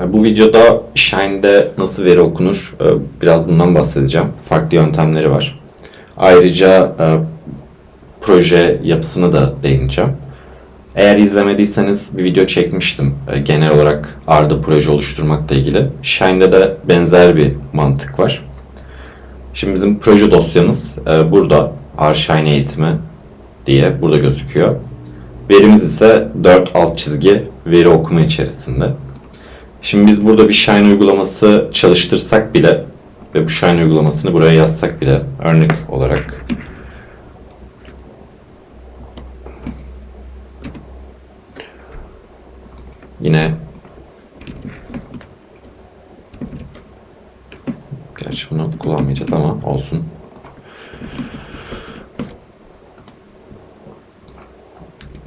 E, Bu videoda Shine'de nasıl veri okunur e, biraz bundan bahsedeceğim. Farklı yöntemleri var. Ayrıca e, proje yapısına da değineceğim. Eğer izlemediyseniz bir video çekmiştim genel olarak Arda proje oluşturmakla ilgili. Shine'de de benzer bir mantık var. Şimdi bizim proje dosyamız burada R Shine eğitimi diye burada gözüküyor. Verimiz ise 4 alt çizgi veri okuma içerisinde. Şimdi biz burada bir Shine uygulaması çalıştırsak bile ve bu Shine uygulamasını buraya yazsak bile örnek olarak yine Gerçi bunu kullanmayacağız ama olsun.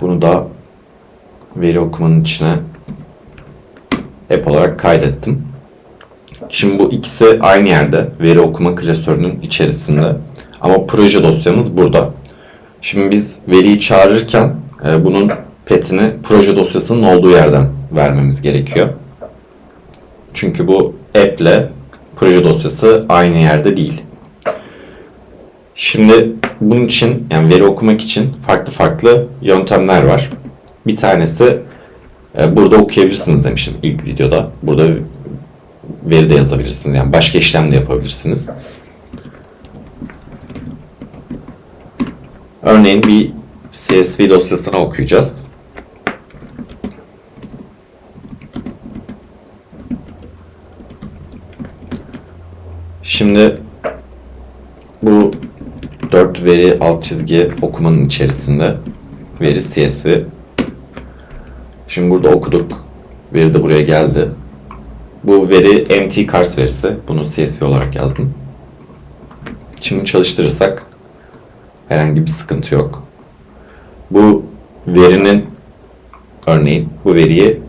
Bunu da veri okumanın içine app olarak kaydettim. Şimdi bu ikisi aynı yerde veri okuma klasörünün içerisinde ama proje dosyamız burada. Şimdi biz veriyi çağırırken e, bunun petini proje dosyasının olduğu yerden vermemiz gerekiyor. Çünkü bu app ile proje dosyası aynı yerde değil. Şimdi bunun için yani veri okumak için farklı farklı yöntemler var. Bir tanesi burada okuyabilirsiniz demiştim ilk videoda. Burada veri de yazabilirsiniz. Yani başka işlem de yapabilirsiniz. Örneğin bir CSV dosyasını okuyacağız. Şimdi bu 4 veri alt çizgi okumanın içerisinde veri CSV. Şimdi burada okuduk. Veri de buraya geldi. Bu veri MT cars verisi. Bunu CSV olarak yazdım. Şimdi çalıştırırsak herhangi bir sıkıntı yok. Bu verinin örneğin bu veriyi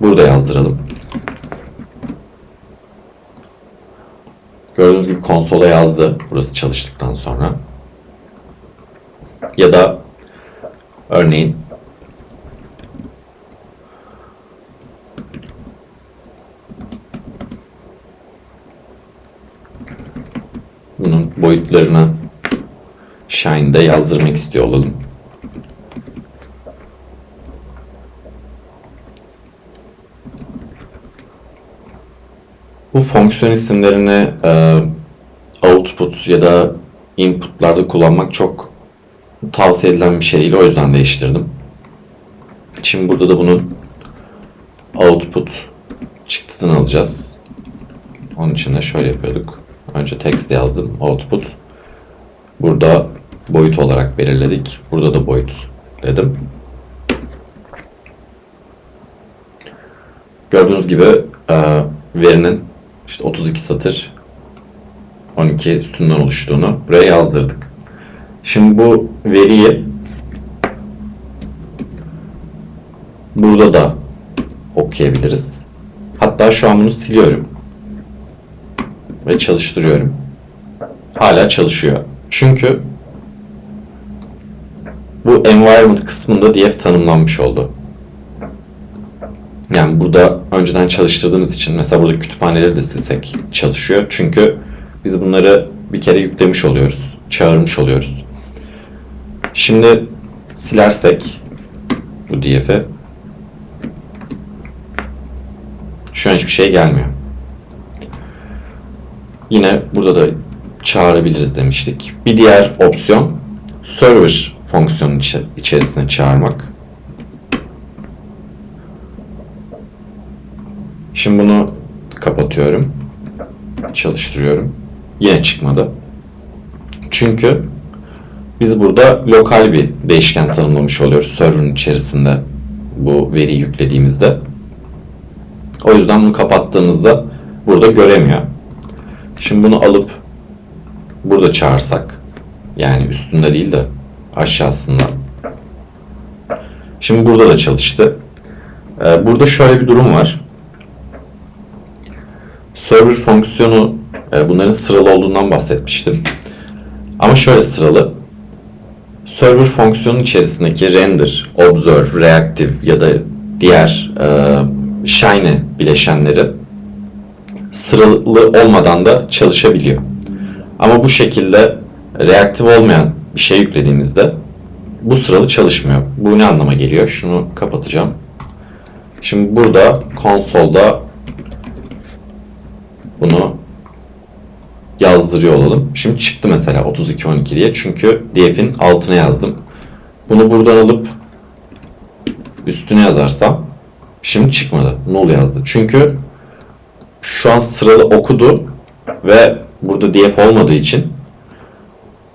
burada yazdıralım. Gördüğünüz gibi konsola yazdı burası çalıştıktan sonra. Ya da örneğin bunun boyutlarını Shine'de yazdırmak istiyor olalım. Bu fonksiyon isimlerini e, output ya da inputlarda kullanmak çok tavsiye edilen bir şey değil. O yüzden değiştirdim. Şimdi burada da bunun output çıktısını alacağız. Onun için de şöyle yapıyorduk. Önce text yazdım. Output. Burada boyut olarak belirledik. Burada da boyut dedim. Gördüğünüz gibi e, verinin işte 32 satır 12 sütundan oluştuğunu buraya yazdırdık. Şimdi bu veriyi burada da okuyabiliriz. Hatta şu an bunu siliyorum ve çalıştırıyorum. Hala çalışıyor. Çünkü bu environment kısmında df tanımlanmış oldu. Yani burada önceden çalıştırdığımız için mesela burada kütüphaneleri de silsek çalışıyor. Çünkü biz bunları bir kere yüklemiş oluyoruz. Çağırmış oluyoruz. Şimdi silersek bu df'i şu an hiçbir şey gelmiyor. Yine burada da çağırabiliriz demiştik. Bir diğer opsiyon server fonksiyonun içi- içerisine çağırmak. Şimdi bunu kapatıyorum. Çalıştırıyorum. Yine çıkmadı. Çünkü biz burada lokal bir değişken tanımlamış oluyoruz server'ın içerisinde bu veriyi yüklediğimizde. O yüzden bunu kapattığımızda burada göremiyor. Şimdi bunu alıp burada çağırsak yani üstünde değil de aşağısında. Şimdi burada da çalıştı. Ee, burada şöyle bir durum var. Server fonksiyonu e, bunların sıralı olduğundan bahsetmiştim. Ama şöyle sıralı. Server fonksiyonun içerisindeki render, observe, reactive ya da diğer e, Shiny bileşenleri sıralı olmadan da çalışabiliyor. Ama bu şekilde reaktif olmayan bir şey yüklediğimizde bu sıralı çalışmıyor. Bu ne anlama geliyor? Şunu kapatacağım. Şimdi burada konsolda bunu yazdırıyor olalım. Şimdi çıktı mesela 3212 diye. Çünkü df'in altına yazdım. Bunu buradan alıp üstüne yazarsam şimdi çıkmadı. Null yazdı. Çünkü şu an sıralı okudu ve burada df olmadığı için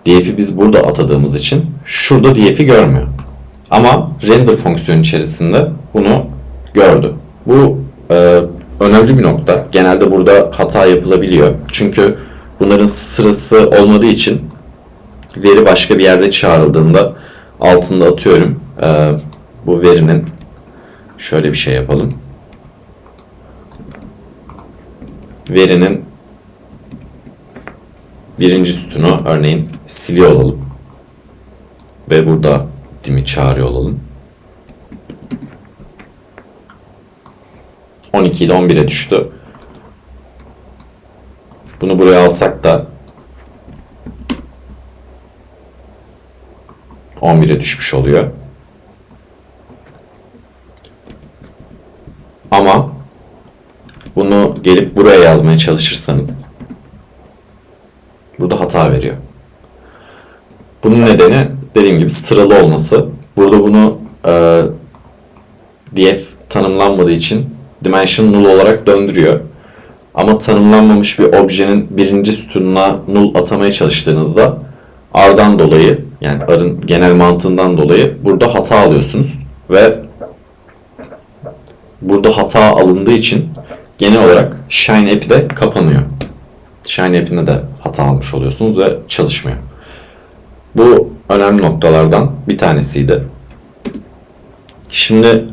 df'i biz burada atadığımız için şurada df'i görmüyor. Ama render fonksiyonu içerisinde bunu gördü. Bu e, önemli bir nokta. Genelde burada hata yapılabiliyor. Çünkü bunların sırası olmadığı için veri başka bir yerde çağrıldığında altında atıyorum e, bu verinin şöyle bir şey yapalım. Verinin birinci sütunu örneğin siliyor olalım. Ve burada dimi çağırıyor olalım. 12 ile 11'e düştü. Bunu buraya alsak da 11'e düşmüş oluyor. Ama bunu gelip buraya yazmaya çalışırsanız burada hata veriyor. Bunun nedeni dediğim gibi sıralı olması. Burada bunu e, df tanımlanmadığı için dimension null olarak döndürüyor. Ama tanımlanmamış bir objenin birinci sütununa null atamaya çalıştığınızda R'dan dolayı yani R'ın genel mantığından dolayı burada hata alıyorsunuz ve burada hata alındığı için genel olarak Shine app'i de kapanıyor. Shine app'ine de hata almış oluyorsunuz ve çalışmıyor. Bu önemli noktalardan bir tanesiydi. Şimdi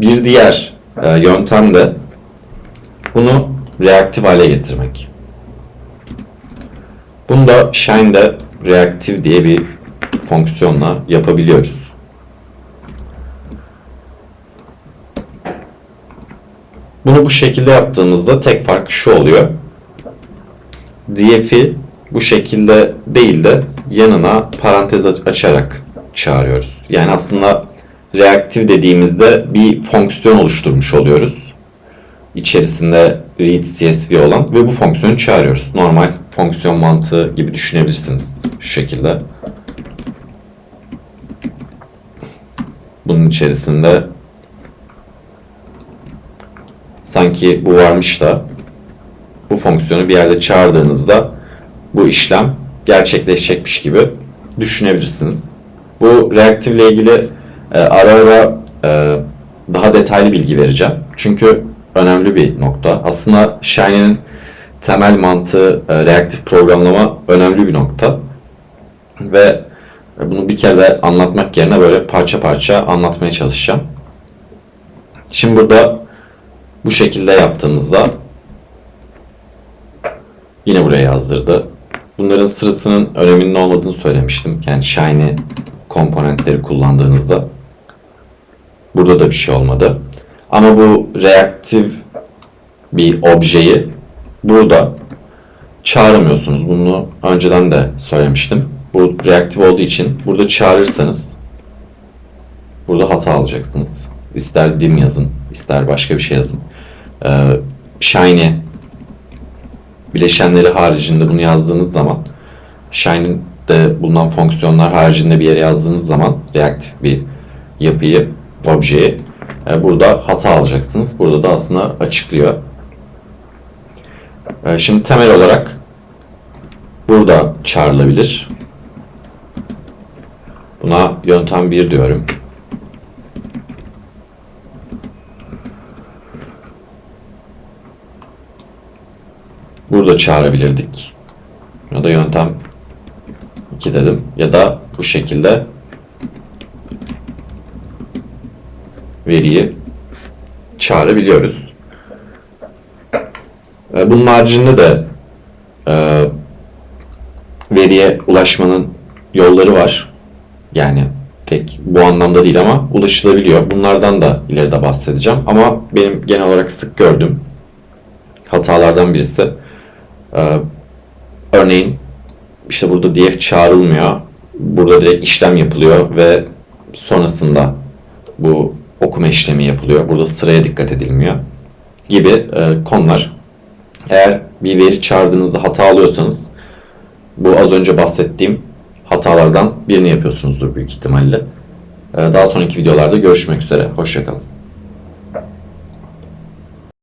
bir diğer e, yöntem de bunu reaktif hale getirmek. Bunu da Shine'de reaktif diye bir fonksiyonla yapabiliyoruz. Bunu bu şekilde yaptığımızda tek fark şu oluyor. df'i bu şekilde değil de yanına parantez açarak çağırıyoruz. Yani aslında reaktif dediğimizde bir fonksiyon oluşturmuş oluyoruz. İçerisinde read csv olan ve bu fonksiyonu çağırıyoruz. Normal fonksiyon mantığı gibi düşünebilirsiniz şu şekilde. Bunun içerisinde sanki bu varmış da bu fonksiyonu bir yerde çağırdığınızda bu işlem gerçekleşecekmiş gibi düşünebilirsiniz. Bu reaktif ile ilgili e, ara ara e, daha detaylı bilgi vereceğim. Çünkü önemli bir nokta. Aslında Shiny'nin temel mantığı e, reaktif programlama önemli bir nokta. Ve bunu bir kere de anlatmak yerine böyle parça parça anlatmaya çalışacağım. Şimdi burada bu şekilde yaptığımızda yine buraya yazdırdı. Bunların sırasının öneminin olmadığını söylemiştim. Yani Shiny komponentleri kullandığınızda burada da bir şey olmadı. Ama bu reaktif bir objeyi burada çağıramıyorsunuz. Bunu önceden de söylemiştim. Bu reaktif olduğu için burada çağırırsanız burada hata alacaksınız. İster dim yazın, ister başka bir şey yazın. Ee, Shiny bileşenleri haricinde bunu yazdığınız zaman Shiny'de bulunan fonksiyonlar haricinde bir yere yazdığınız zaman reaktif bir yapıyı, objeyi e, burada hata alacaksınız. Burada da aslında açıklıyor. E, şimdi temel olarak burada çağrılabilir. Buna yöntem 1 diyorum. Burada çağırabilirdik. Ya da yöntem 2 dedim. Ya da bu şekilde veriyi çağırabiliyoruz. Bunun haricinde de e, veriye ulaşmanın yolları var. Yani tek bu anlamda değil ama ulaşılabiliyor. Bunlardan da ileride bahsedeceğim. Ama benim genel olarak sık gördüğüm hatalardan birisi e, örneğin işte burada df çağrılmıyor. Burada direkt işlem yapılıyor ve sonrasında bu okuma işlemi yapılıyor. Burada sıraya dikkat edilmiyor gibi e, konular. Eğer bir veri çağırdığınızda hata alıyorsanız bu az önce bahsettiğim hatalardan birini yapıyorsunuzdur büyük ihtimalle. E, daha sonraki videolarda görüşmek üzere. Hoşçakalın.